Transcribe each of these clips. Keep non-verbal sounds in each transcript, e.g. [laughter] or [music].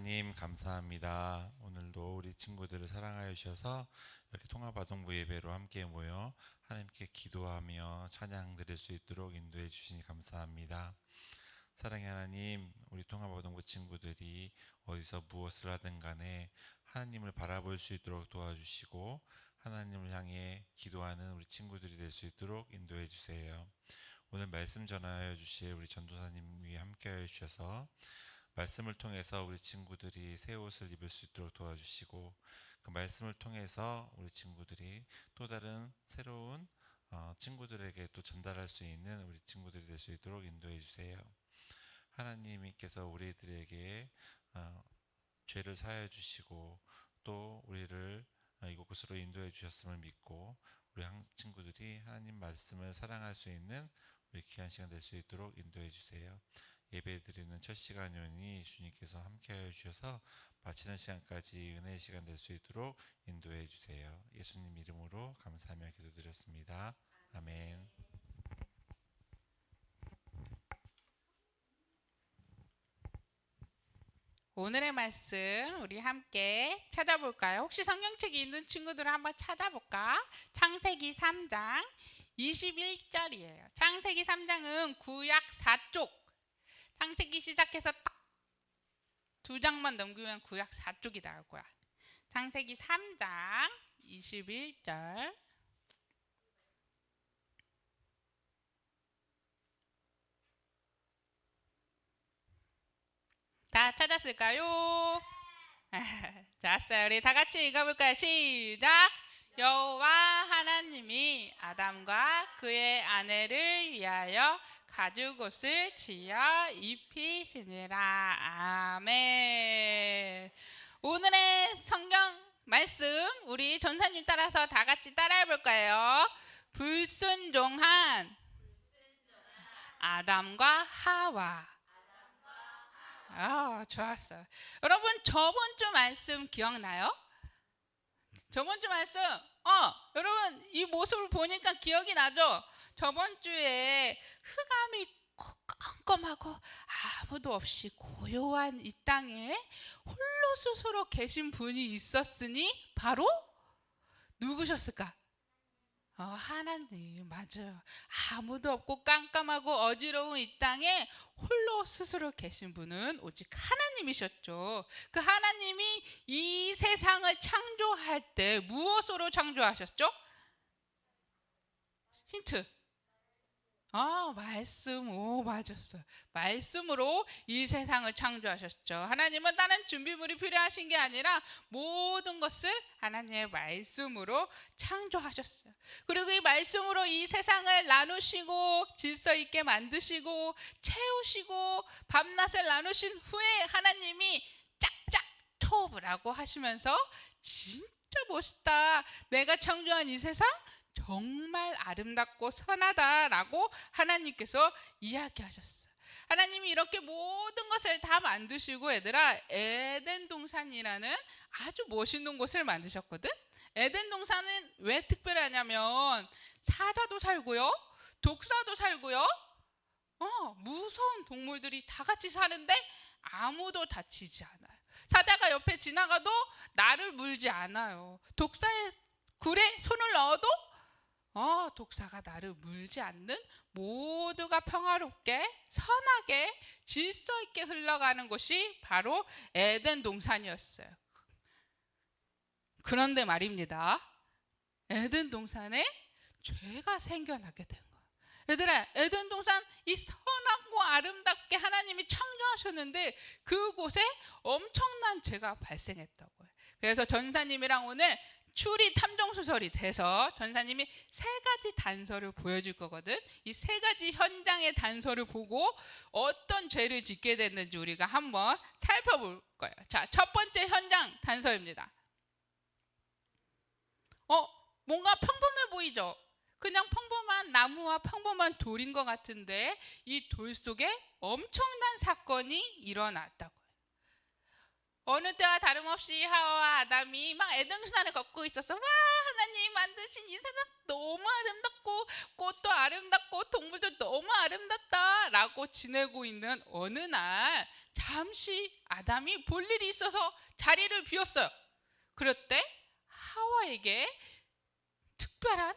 하나님 감사합니다. 오늘도 우리 친구들을 사랑하여 주셔서 이렇게 통합아동부 예배로 함께 모여 하나님께 기도하며 찬양 드릴 수 있도록 인도해 주시니 감사합니다. 사랑의 하나님, 우리 통합아동부 친구들이 어디서 무엇을 하든 간에 하나님을 바라볼 수 있도록 도와주시고 하나님을 향해 기도하는 우리 친구들이 될 수 있도록 인도해 주세요. 오늘 말씀 전하여 주실 우리 전도사님이 함께하여 주셔서 말씀을 통해서 우리 친구들이 새 옷을 입을 수 있도록 도와주시고 그 말씀을 통해서 우리 친구들이 또 다른 새로운 어, 친구들에게 또 전달할 수 있는 우리 친구들이 될 수 있도록 인도해 주세요. 하나님께서 우리들에게 어, 죄를 사하여 주시고 또 우리를 어, 이곳으로 인도해 주셨음을 믿고 우리 한 친구들이 하나님 말씀을 사랑할 수 있는 우리 귀한 시간 될 수 있도록 인도해 주세요. 예배 드리는 첫 시간이오니 주님께서 함께하여 주셔서 마치는 시간까지 은혜의 시간 될 수 있도록 인도해 주세요. 예수님 이름으로 감사하며 기도드렸습니다. 아멘. 오늘의 말씀 우리 함께 찾아볼까요? 혹시 성경책이 있는 친구들 한번 찾아볼까? 창세기 3장 21절이에요. 창세기 3장은 구약 4쪽. 창세기 시작해서 딱 두 장만 넘기면 구약 4쪽이 나올 거야. 창세기 3장 21절. 다 찾았을까요? [laughs] 자, 우리 다 같이 읽어볼까요? 시작. 여호와 하나님이 아담과 그의 아내를 위하여 가죽 옷을 지어 입히시니라. 아멘. 오늘의 성경 말씀 우리 전사님 따라서 다 같이 따라해 볼까요? 불순종한 아담과 하와. 아, 좋았어. 여러분 저번 주 말씀 기억나요? 저번 주 말씀, 어, 여러분 이 모습을 보니까 기억이 나죠? 저번 주에 흑암이 컴컴하고 아무도 없이 고요한 이 땅에 홀로 스스로 계신 분이 있었으니 바로 누구셨을까? 어, 하나님 맞아요. 아무도 없고 깜깜하고 어지러운 이 땅에 홀로 스스로 계신 분은 오직 하나님이셨죠. 그 하나님이 이 세상을 창조할 때 무엇으로 창조하셨죠? 힌트. 아, 말씀. 오, 맞았어요. 말씀으로 이 세상을 창조하셨죠. 하나님은 다른 준비물이 필요하신 게 아니라 모든 것을 하나님의 말씀으로 창조하셨어요. 그리고 이 말씀으로 이 세상을 나누시고 질서 있게 만드시고 채우시고 밤낮을 나누신 후에 하나님이 짝짝 토브라고 하시면서 진짜 멋있다. 내가 창조한 이 세상 정말 아름답고 선하다라고 하나님께서 이야기하셨어요. 하나님이 이렇게 모든 것을 다 만드시고 얘들아 에덴 동산이라는 아주 멋있는 곳을 만드셨거든. 에덴 동산은 왜 특별하냐면 사자도 살고요, 독사도 살고요, 어 무서운 동물들이 다 같이 사는데 아무도 다치지 않아요. 사자가 옆에 지나가도 나를 물지 않아요. 독사의 굴에 손을 넣어도 어, 독사가 나를 물지 않는 모두가 평화롭게 선하게 질서 있게 흘러가는 곳이 바로 에덴 동산이었어요. 그런데 말입니다. 에덴 동산에 죄가 생겨나게 된 거예요. 얘들아, 에덴 동산 이 선하고 아름답게 하나님이 창조하셨는데 그곳에 엄청난 죄가 발생했다고요. 그래서 전사님이랑 오늘 추리 탐정 수설이 돼서 전사님이 세 가지 단서를 보여줄 거거든. 이 세 가지 현장의 단서를 보고 어떤 죄를 짓게 됐는지 우리가 한번 살펴볼 거예요. 자, 첫 번째 현장 단서입니다. 어, 뭔가 평범해 보이죠? 그냥 평범한 나무와 평범한 돌인 것 같은데 이 돌 속에 엄청난 사건이 일어났다고요. 어느 때와 다름없이 하와와 아담이 막 에덴 동산을 걷고 있었어. 와 하나님이 만드신 이 세상 너무 아름답고 꽃도 아름답고 동물도 너무 아름답다라고 지내고 있는 어느 날 잠시 아담이 볼 일이 있어서 자리를 비웠어요. 그럴 때 하와에게 특별한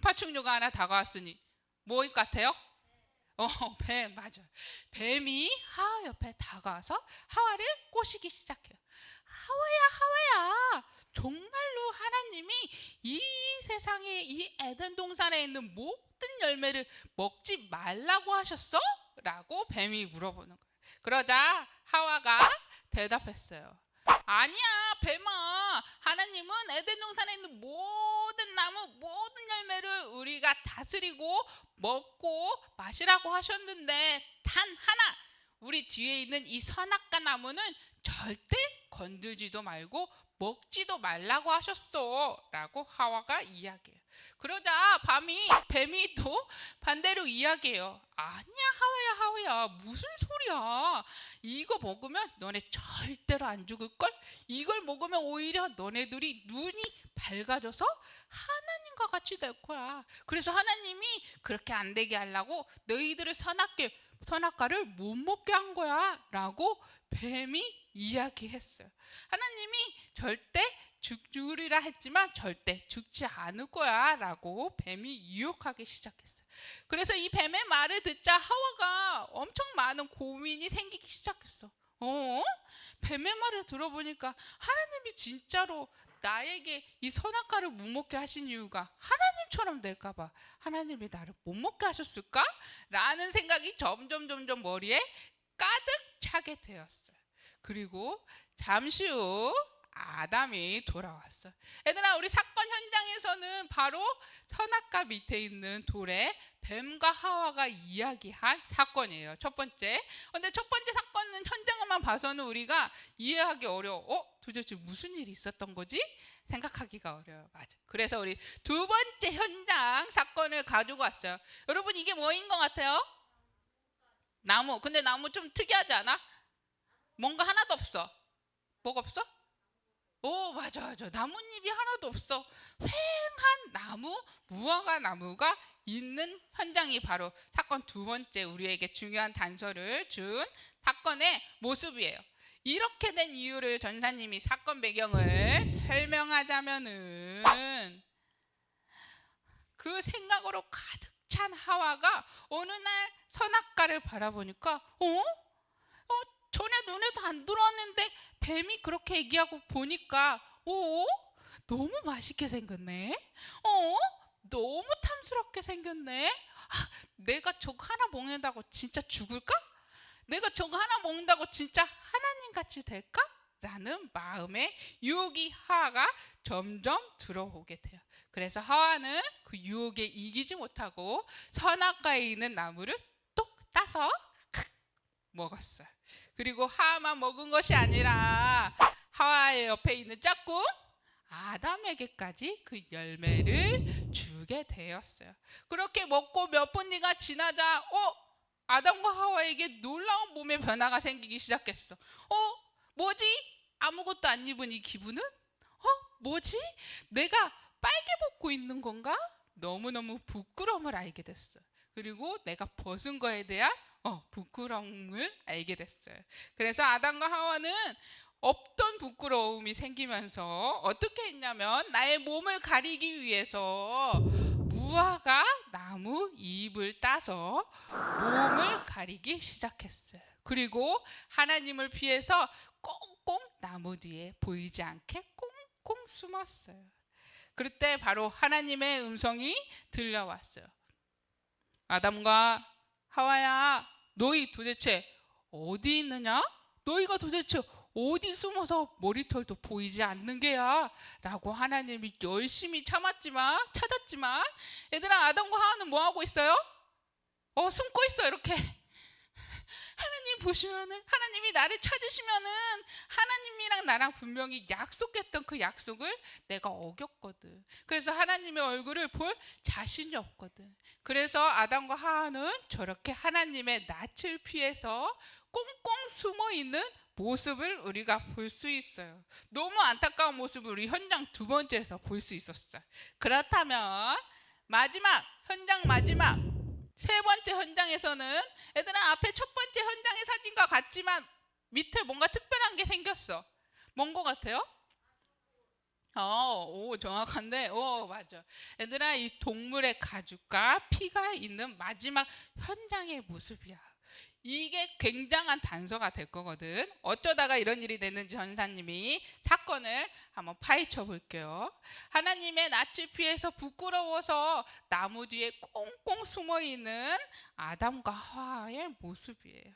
파충류가 하나 다가왔으니 뭐 같아요? 어, [laughs] 뱀 맞아. 뱀이 하와 옆에 다가와서 하와를 꼬시기 시작해요. 하와야, 하와야. 정말로 하나님이 이 세상에 이 에덴 동산에 있는 모든 열매를 먹지 말라고 하셨어? 라고 뱀이 물어보는 거예요. 그러자 하와가 대답했어요. 아니야, 뱀아. 하나님은 에덴 동산에 있는 모든 나무, 모든 열매를 우리가 다스리고 먹고 마시라고 하셨는데 단 하나 우리 뒤에 있는 이 선악과 나무는 절대 건들지도 말고 먹지도 말라고 하셨어라고 하와가 이야기해요. 그러자 밤이 뱀이 또 반대로 이야기해요. 아니야 하와야 하와야 무슨 소리야? 이거 먹으면 너네 절대로 안 죽을 걸. 이걸 먹으면 오히려 너네들이 눈이 밝아져서 하나님과 같이 될 거야. 그래서 하나님이 그렇게 안 되게 하려고 너희들을 선악계 선악과를 못 먹게 한 거야라고 뱀이 이야기했어요. 하나님이 절대 죽으리라 했지만 절대 죽지 않을 거야 라고 뱀이 유혹하기 시작했어요. 그래서 이 뱀의 말을 듣자 하와가 엄청 많은 고민이 생기기 시작했어. 어? 뱀의 말을 들어보니까 하나님이 진짜로 나에게 이 선악과를 못 먹게 하신 이유가 하나님처럼 될까봐 하나님이 나를 못 먹게 하셨을까? 라는 생각이 점점 점점 머리에 가득 차게 되었어요. 그리고 잠시 후 아담이 돌아왔어요. 얘들아 우리 사건 현장에서는 바로 선악과 밑에 있는 돌에 뱀과 하와가 이야기한 사건이에요. 첫 번째. 근데 첫 번째 사건은 현장만 봐서는 우리가 이해하기 어려워. 어? 도대체 무슨 일이 있었던 거지? 생각하기가 어려워요. 맞아. 그래서 우리 두 번째 현장 사건을 가지고 왔어요. 여러분 이게 뭐인 것 같아요? 나무. 근데 나무 좀 특이하지 않아? 뭔가 하나도 없어. 뭐가 없어? 오 맞아 맞아 나뭇잎이 하나도 없어 휑한 나무 무화과 나무가 있는 현장이 바로 사건 두 번째 우리에게 중요한 단서를 준 사건의 모습이에요. 이렇게 된 이유를 전사님이 사건 배경을 설명하자면은 그 생각으로 가득 찬 하와가 어느 날 선악과를 바라보니까 어? 어 전에 눈에도 안 들어왔는데 뱀이 그렇게 얘기하고 보니까 어? 너무 맛있게 생겼네. 어? 너무 탐스럽게 생겼네. 아, 내가 저거 하나 먹는다고 진짜 죽을까? 내가 저거 하나 먹는다고 진짜 하나님 같이 될까? 라는 마음에 유혹이 하와가 점점 들어오게 돼요. 그래서 하와는 그 유혹에 이기지 못하고 선악과에 있는 나무를 똑 따서 칵 먹었어요. 그리고 하와만 먹은 것이 아니라 하와의 옆에 있는 짝꿍 아담에게까지 그 열매를 주게 되었어요. 그렇게 먹고 몇 분이가 지나자 어 아담과 하와에게 놀라운 몸의 변화가 생기기 시작했어. 어 뭐지? 아무것도 안 입은 이 기분은? 어 뭐지? 내가 빨개 벗고 있는 건가? 너무너무 부끄러움을 알게 됐어. 그리고 내가 벗은 거에 대한 어, 부끄러움을 알게 됐어요. 그래서 아담과 하와는 없던 부끄러움이 생기면서 어떻게 했냐면 나의 몸을 가리기 위해서 무화과 나무 잎을 따서 몸을 가리기 시작했어요. 그리고 하나님을 피해서 꽁꽁 나무 뒤에 보이지 않게 꽁꽁 숨었어요. 그때 바로 하나님의 음성이 들려왔어요. 아담과 하와야, 너희 도대체 어디 있느냐? 너희가 도대체 어디 숨어서 머리털도 보이지 않는 게야? 라고 하나님이 열심히 참았지만 찾았지만 얘들아 아담과 하와는 뭐 하고 있어요? 어 숨고 있어 이렇게 하나님 보시면은 하나님이 나를 찾으시면은 하나님이랑 나랑 분명히 약속했던 그 약속을 내가 어겼거든. 그래서 하나님의 얼굴을 볼 자신이 없거든. 그래서 아담과 하와는 저렇게 하나님의 낯을 피해서 꽁꽁 숨어 있는 모습을 우리가 볼 수 있어요. 너무 안타까운 모습을 우리 현장 두 번째에서 볼 수 있었어요. 그렇다면 마지막 현장 마지막 세 번째 현장에서는 얘들아 앞에 첫 번째 현장의 사진과 같지만 밑에 뭔가 특별한 게 생겼어. 뭔 거 같아요? 어, 오, 정확한데, 오, 맞아. 얘들아, 이 동물의 가죽과 피가 있는 마지막 현장의 모습이야. 이게 굉장한 단서가 될 거거든. 어쩌다가 이런 일이 됐는지 전사님이 사건을 한번 파헤쳐 볼게요. 하나님의 낯을 피해서 부끄러워서 나무 뒤에 꽁꽁 숨어 있는 아담과 하와의 모습이에요.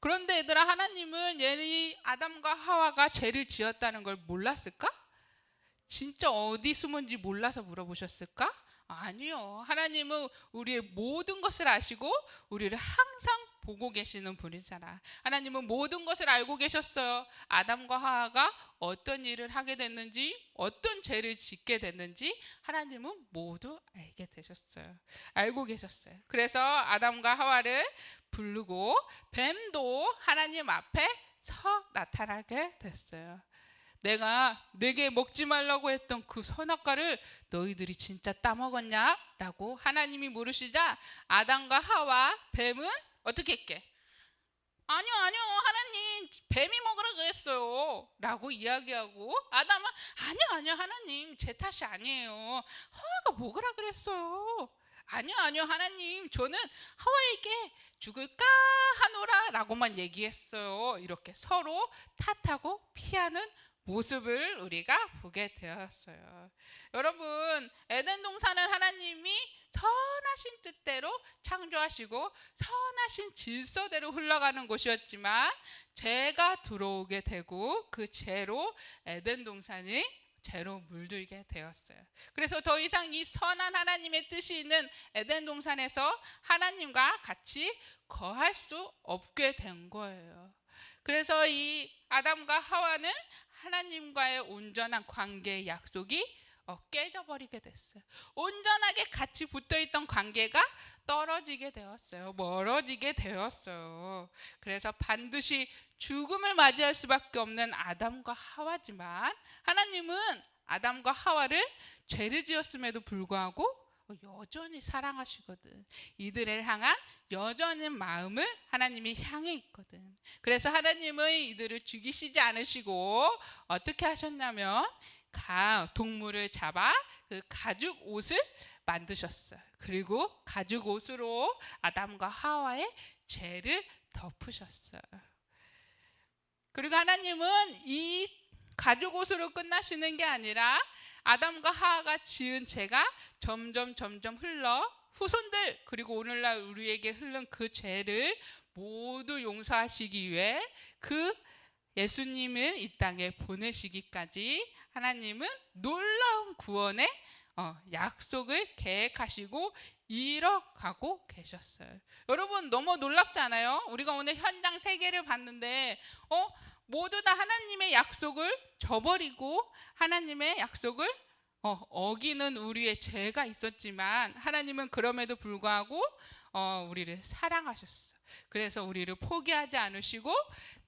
그런데 얘들아, 하나님은 얘 아담과 하와가 죄를 지었다는 걸 몰랐을까? 진짜 어디 숨은지 몰라서 물어보셨을까? 아니요. 하나님은 우리의 모든 것을 아시고 우리를 항상 보고 계시는 분이잖아. 하나님은 모든 것을 알고 계셨어요. 아담과 하와가 어떤 일을 하게 됐는지, 어떤 죄를 짓게 됐는지 하나님은 모두 알게 되셨어요. 알고 계셨어요. 그래서 아담과 하와를 부르고 뱀도 하나님 앞에 서 나타나게 됐어요. 내가 내게 먹지 말라고 했던 그 선악과를 너희들이 진짜 따먹었냐? 라고 하나님이 물으시자 아담과 하와 뱀은 어떻게 했게? 아니요 아니요 하나님 뱀이 먹으라 그랬어요 라고 이야기하고 아담은 아니요 아니요 하나님 제 탓이 아니에요 하와가 먹으라 그랬어요 아니요 아니요 하나님 저는 하와에게 죽을까 하노라 라고만 얘기했어요 이렇게 서로 탓하고 피하는 모습을 우리가 보게 되었어요. 여러분, 에덴 동산은 하나님이 선하신 뜻대로 창조하시고 선하신 질서대로 흘러가는 곳이었지만 죄가 들어오게 되고 그 죄로 에덴 동산이 죄로 물들게 되었어요. 그래서 더 이상 이 선한 하나님의 뜻이 있는 에덴 동산에서 하나님과 같이 거할 수 없게 된 거예요. 그래서 이 아담과 하와는 하나님과의 온전한 관계의 약속이 어, 깨져버리게 됐어요. 온전하게 같이 붙어 있던 관계가 떨어지게 되었어요. 멀어지게 되었어요. 그래서 반드시 죽음을 맞이할 수밖에 없는 아담과 하와지만 하나님은 아담과 하와를 죄를 지었음에도 불구하고 여전히 사랑하시거든. 이들을 향한 여전한 마음을 하나님이 향해 있거든. 그래서 하나님은 이들을 죽이시지 않으시고 어떻게 하셨냐면 가 동물을 잡아 그 가죽 옷을 만드셨어요. 그리고 가죽 옷으로 아담과 하와의 죄를 덮으셨어요. 그리고 하나님은 이 가죽 옷으로 끝나시는 게 아니라 아담과 하와가 지은 죄가 점점 점점 흘러 후손들 그리고 오늘날 우리에게 흐른 그 죄를 모두 용서하시기 위해 그 예수님을 이 땅에 보내시기까지 하나님은 놀라운 구원의 어, 약속을 계획하시고 이뤄가고 계셨어요. 여러분 너무 놀랍지 않아요? 우리가 오늘 현장 세 개를 봤는데 어 모두 다 하나님의 약속을 저버리고 하나님의 약속을 어, 어기는 우리의 죄가 있었지만 하나님은 그럼에도 불구하고 어, 우리를 사랑하셨어. 그래서 우리를 포기하지 않으시고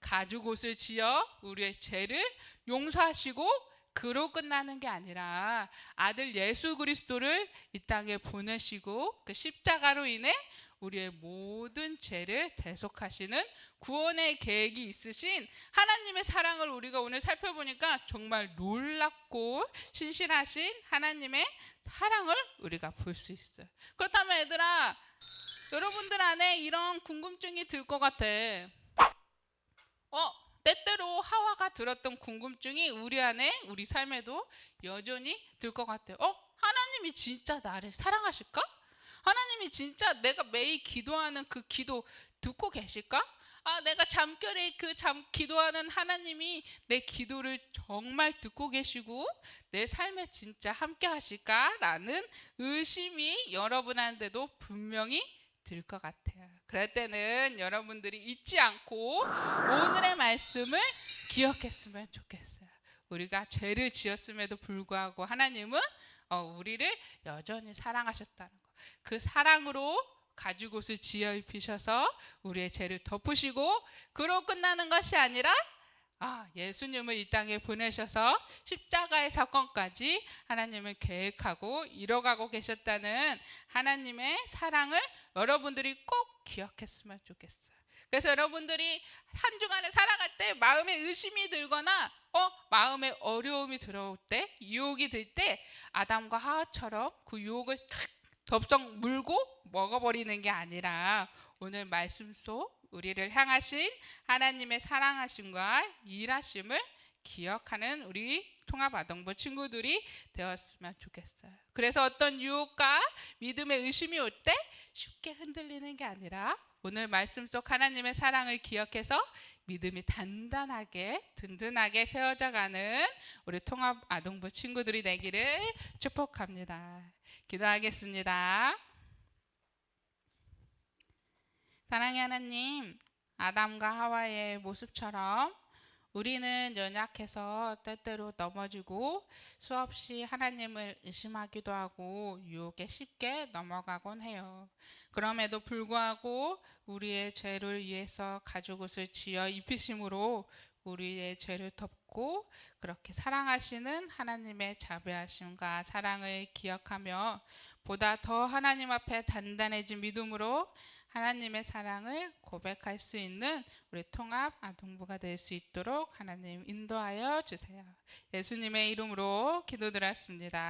가죽 옷을 지어 우리의 죄를 용서하시고 그로 끝나는 게 아니라 아들 예수 그리스도를 이 땅에 보내시고 그 십자가로 인해 우리의 모든 죄를 대속하시는 구원의 계획이 있으신 하나님의 사랑을 우리가 오늘 살펴보니까 정말 놀랍고 신실하신 하나님의 사랑을 우리가 볼 수 있어요. 그렇다면 얘들아, 여러분들 안에 이런 궁금증이 들 것 같아. 어, 때때로 하와가 들었던 궁금증이 우리 안에 우리 삶에도 여전히 들 것 같아요. 어, 하나님이 진짜 나를 사랑하실까? 하나님이 진짜 내가 매일 기도하는 그 기도 듣고 계실까? 아, 내가 잠결에 그 잠 기도하는 하나님이 내 기도를 정말 듣고 계시고 내 삶에 진짜 함께 하실까라는 의심이 여러분한테도 분명히 들 것 같아요. 그럴 때는 여러분들이 잊지 않고 오늘의 말씀을 기억했으면 좋겠어요. 우리가 죄를 지었음에도 불구하고 하나님은 어, 우리를 여전히 사랑하셨다는 거. 그 사랑으로 가죽 옷을 지어 입히셔서 우리의 죄를 덮으시고 그로 끝나는 것이 아니라 아, 예수님을 이 땅에 보내셔서 십자가의 사건까지 하나님을 계획하고 이뤄가고 계셨다는 하나님의 사랑을 여러분들이 꼭 기억했으면 좋겠어요. 그래서 여러분들이 한 주간을 살아갈 때 마음에 의심이 들거나 어 마음에 어려움이 들어올 때 유혹이 들 때 아담과 하와처럼 그 유혹을 탁 덥석 물고 먹어버리는 게 아니라 오늘 말씀 속 우리를 향하신 하나님의 사랑하심과 일하심을 기억하는 우리 통합아동부 친구들이 되었으면 좋겠어요. 그래서 어떤 유혹과 믿음의 의심이 올 때 쉽게 흔들리는 게 아니라 오늘 말씀 속 하나님의 사랑을 기억해서 믿음이 단단하게 든든하게 세워져 가는 우리 통합아동부 친구들이 되기를 축복합니다. 기도하겠습니다. 사랑의 하나님, 아담과 하와의 모습처럼 우리는 연약해서 때때로 넘어지고 수없이 하나님을 의심하기도 하고 유혹에 쉽게 넘어가곤 해요. 그럼에도 불구하고 우리의 죄를 위해서 가죽옷을 지어 입히심으로 우리의 죄를 덮 고 그렇게 사랑하시는 하나님의 자비하심과 사랑을 기억하며 보다 더 하나님 앞에 단단해진 믿음으로 하나님의 사랑을 고백할 수 있는 우리 통합 아동부가 될 수 있도록 하나님 인도하여 주세요. 예수님의 이름으로 기도드렸습니다.